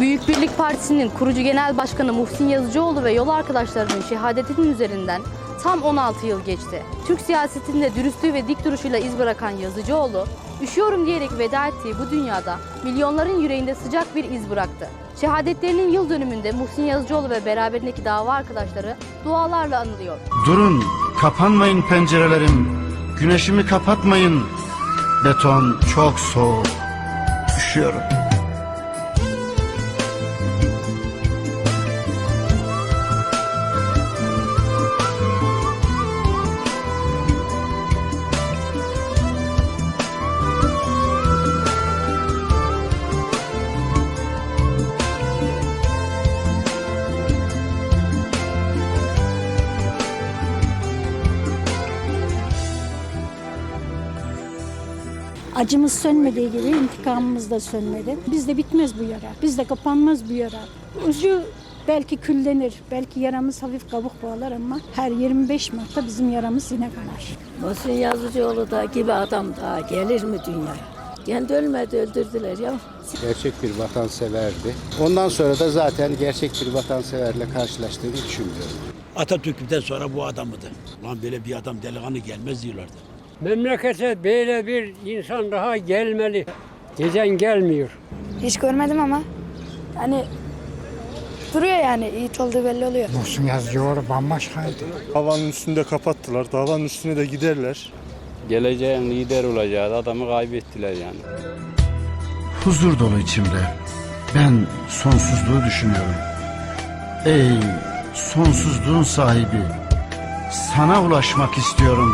Büyük Birlik Partisi'nin kurucu genel başkanı Muhsin Yazıcıoğlu ve yol arkadaşlarının şehadetinin üzerinden tam 16 yıl geçti. Türk siyasetinde dürüstlüğü ve dik duruşuyla iz bırakan Yazıcıoğlu, üşüyorum diyerek veda ettiği bu dünyada milyonların yüreğinde sıcak bir iz bıraktı. Şehadetlerinin yıl dönümünde Muhsin Yazıcıoğlu ve beraberindeki dava arkadaşları dualarla anılıyor. Durun, kapanmayın pencerelerim. Güneşimi kapatmayın. Beton çok soğuk. Üşüyorum. Acımız sönmediği gibi intikamımız da sönmedi. Bizde bitmez bu yara. Bizde kapanmaz bu yara. Ucu belki küllenir, belki yaramız hafif kabuk bağlar ama her 25 Mart'ta bizim yaramız yine kanar. Muhsin Yazıcıoğlu da gibi adam daha gelir mi dünyaya? Kendi ölmedi öldürdüler ya. Gerçek bir vatanseverdi. Ondan sonra da zaten gerçek bir vatanseverle karşılaştığını düşünmüyorum. Atatürk'ten sonra bu adamıydı. Lan böyle bir adam delikanlı gelmez diyorlardı. Memlekete böyle bir insan daha gelmeli. Gezen gelmiyor. Hiç görmedim ama hani duruyor yani iyi olduğu belli oluyor. Muhsin Yazıcıoğlu bambaşkaydı. Davanın üstünde kapattılar. Davanın üstüne de giderler. geleceğin lider olacağı adamı kaybettiler yani. Huzur dolu içimde. Ben sonsuzluğu düşünüyorum. Ey sonsuzluğun sahibi. Sana ulaşmak istiyorum.